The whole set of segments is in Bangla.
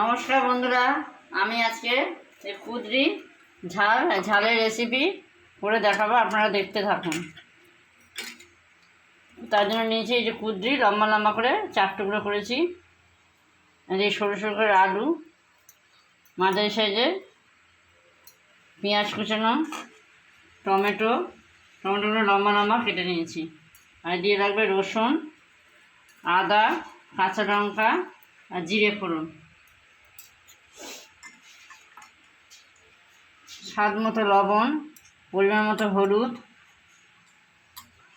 নমস্কার বন্ধুরা, আমি আজকে এই কুদরি ঝাল, ঝালের রেসিপি করে দেখাবো, আপনারা দেখতে থাকুন। তার জন্য নিয়েছি এই যে কুদরি লম্বা লম্বা করে চার টুকরো করেছি। এই সরু সরু করে আলু, মাঝারি সাইজে পেঁয়াজ কুচানো, টমেটো, টমেটোগুলো লম্বা লম্বা কেটে নিয়েছি। আর দিয়ে লাগবে রসুন, আদা, কাঁচা লঙ্কা আর জিরে ফোড়ন। স্বাদ মতো লবণ, পরিমাণ মতো হলুদ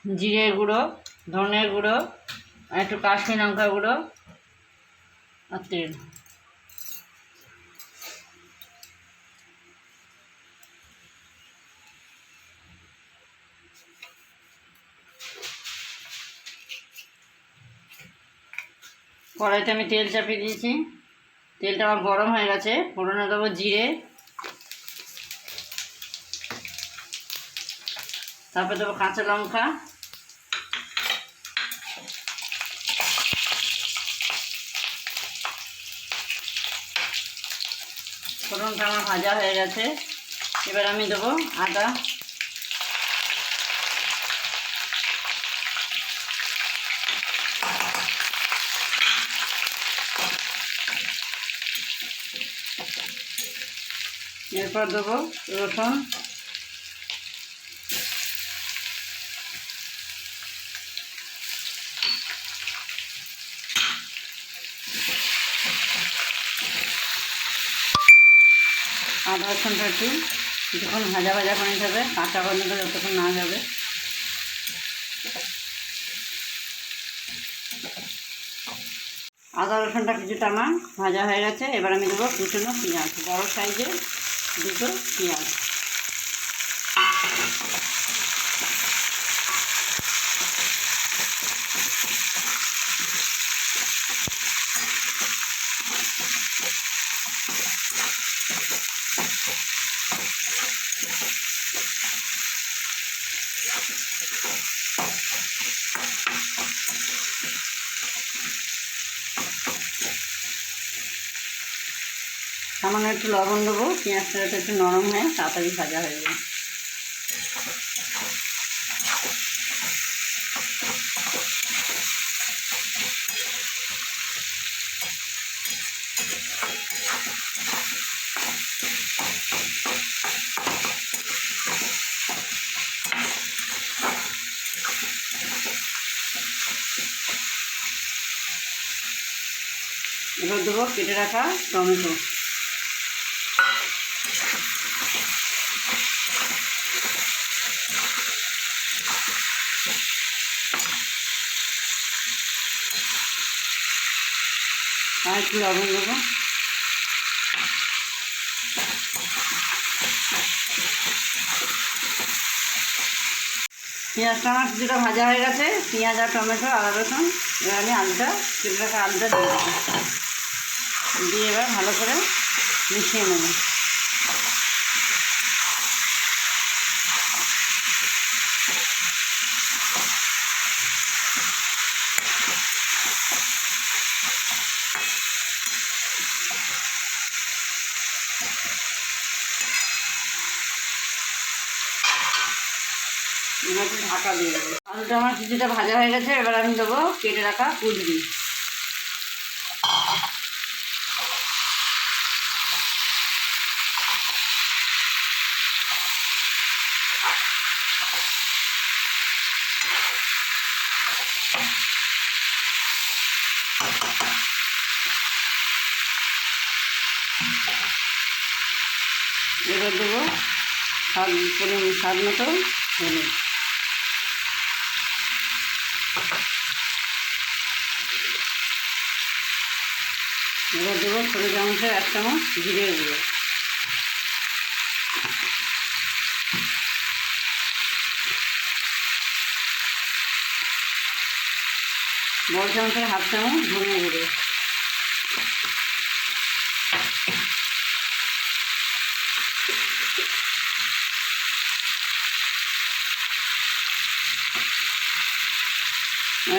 জিরে গুঁড়ো, ধনের গুঁড়ো, আর একটু কাশ্মীর লঙ্কা গুঁড়ো আর তেল। কড়াইতে আমি তেল চাপিয়ে দিয়েছি। তেলটা আমার গরম হয়ে গেছে, ফোড়নে দেবো জিরে তারপরে দেবো কাঁচা লঙ্কা। ফোড়নটা আমার ভাজা হয়ে গেছে। এবার আমি দেবো আদা। এরপর দেবো রসুন। আদা রসুনটা একটু যখন ভাজা ভাজা করে যাবে, কাঁচা বন্ধ করে যতক্ষণ না যাবে। আদা রসুনটা কিছুটা আমার ভাজা হয়ে গেছে, এবার আমি দেবো দুটো পেঁয়াজ, বড়ো সাইজে দুটো পেঁয়াজ সামান্য একটু লবণ দেবো পেঁয়াজটা যাতে একটু নরম হয়ে তাড়াতাড়ি ভাজা হয়ে যায় এবার দেবো কেটে রাখা টমেটো। আর একটু লবণ দেবো? পেঁয়াজটা আমার কিছুটা ভাজা হয়ে গেছে। পেঁয়াজ আর টমেটো, আদা রসুন, এবার আমি আলুটা রাখা আলুটা দিয়ে দেবো। দিয়ে এবার ভালো করে মিশিয়ে নেব। ঢাকা দিয়ে দেবো। আলুটা আমার কিছুটা ভাজা হয়ে গেছে, এবার আমি দেবো কেটে রাখা কুদরি। এবার দেবো স্বাদ পরিমাণ স্বাদ মতো হলুদ এবার দেবো ছোটো চামচের এক চামচ জিরে গুঁড়ো। বড় চামচের হাফ চামচ ধনে গুঁড়ো।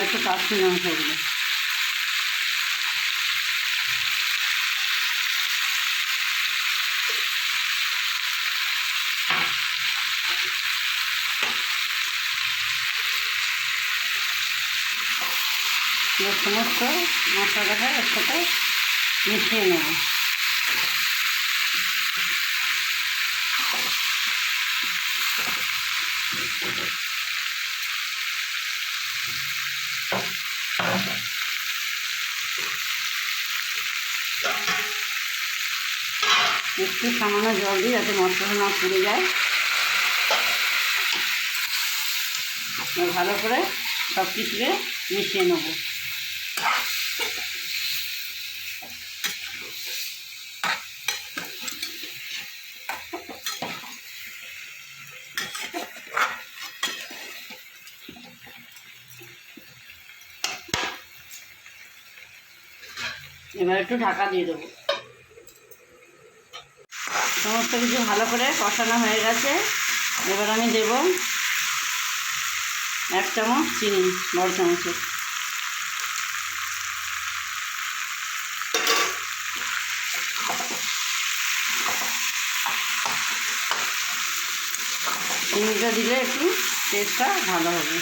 একটু কাশ্মীর লঙ্কা এবার সমস্ত মশলাটা এর সাথে মিশিয়ে নেব। একটু সামান্য জল দিই যাতে মশলাটা না পুড়ে যায়। ভালো করে সব কিছুকে মিশিয়ে নেব। এবার একটু ঢাকা দিয়ে দেবো। সমস্ত কিছু ভালো করে কষানো হয়ে গেছে। এবার আমি দেব এক চামচ চিনি, বড় চামচের। চিনিটা দিলে একটু টেস্টটা ভালো হবে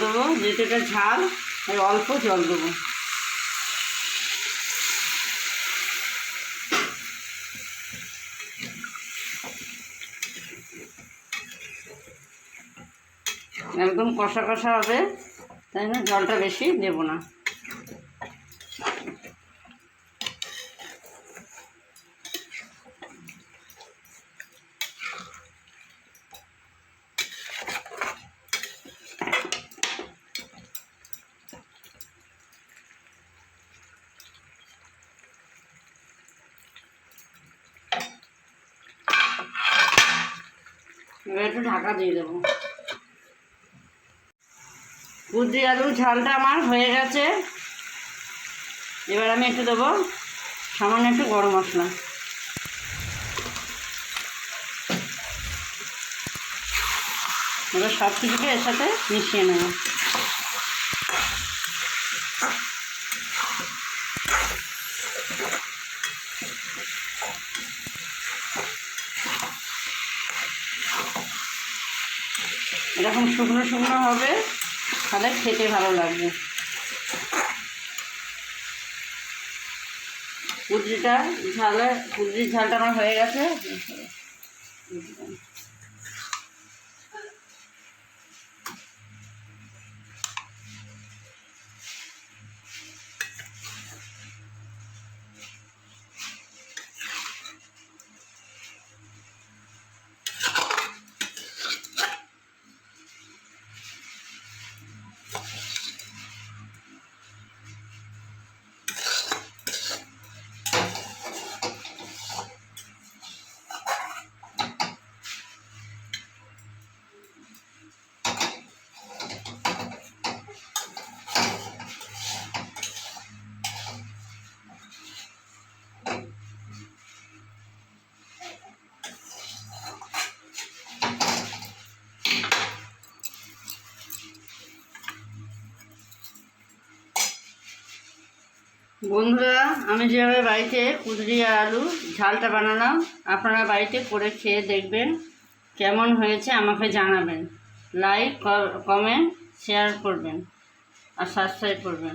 দেবো যেহেতু ঝাল আর অল্প জল দেবো। একদম কষা কষা হবে, তাই না? জলটা বেশি দেব না। এবার একটু ঢাকা দিয়ে দেবো। কুদ্রি আলু ঝালটা আমার হয়ে গেছে। এবার আমি একটু দেবো সামান্য একটু গরম মশলা। এবার সব কিছুকে এর সাথে মিশিয়ে নেব। এরকম শুকনো শুকনো হবে, তাহলে খেতে ভালো লাগবে। কুদরিটা ঝালে, কুদরির ঝালটা আমার হয়ে গেছে। বন্ধুরা, আমি যেভাবে বাড়িতে কুদরি আর আলু ঝালটা বানালাম, আপনারা বাড়িতে করে খেয়ে দেখবেন কেমন হয়েছে, আমাকে জানাবেন। লাইক কমেন্ট শেয়ার করবেন আর সাবস্ক্রাইব করবেন।